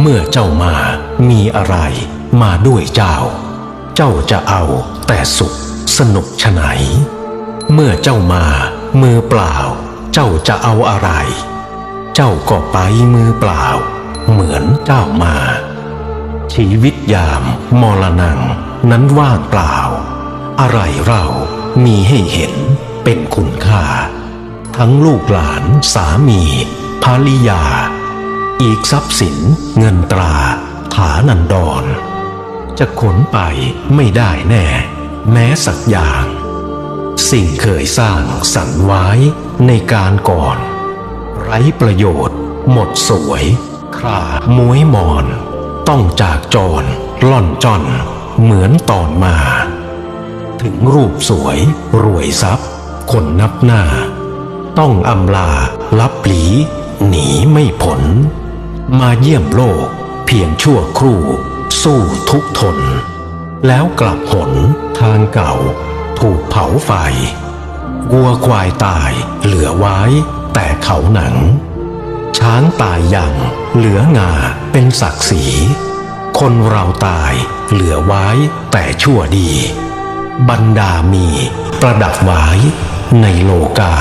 เมื่อเจ้ามามีอะไรมาด้วยเจ้า เจ้าจะเอาแต่สุขสนุกฉไหน เมื่อเจ้ามามือเปล่า เจ้าจะเอาอะไร เจ้าก็ไปมือเปล่า เหมือนเจ้ามา ชีวิตยามมรณงนั้นว่างเปล่า อะไรเรามีให้เห็นเป็นคุณค่า ทั้งลูกหลานสามีภริยา อีกทรัพย์สินเงินตราฐานันดร จะขนไปไม่ได้แน่ แม้สักอย่าง สิ่งเคยสร้างสรรไว้ในการก่อน ไร้ประโยชน์ หมดสวย คราม้วยมอน ต้องจากจรล่อนจอน เหมือนตอนมา ถึงรูปสวยรวยทรัพย์ คนนับหน้า ต้องอำลาลับหลีหนีไม่ผล มาเยี่ยมโลกเพียงชั่วครู่ สู้ทุกทน แล้วกลับหนทางเก่า ถูกเผาไฟวัวควายตายเหลือไว้ แต่เขาหนัง ช้างตายอยังเหลืองาเป็นศักดิ์ศรีคนเราตายเหลือไว้แต่ชั่วดี บรรดามีประดับไว้ในโลกา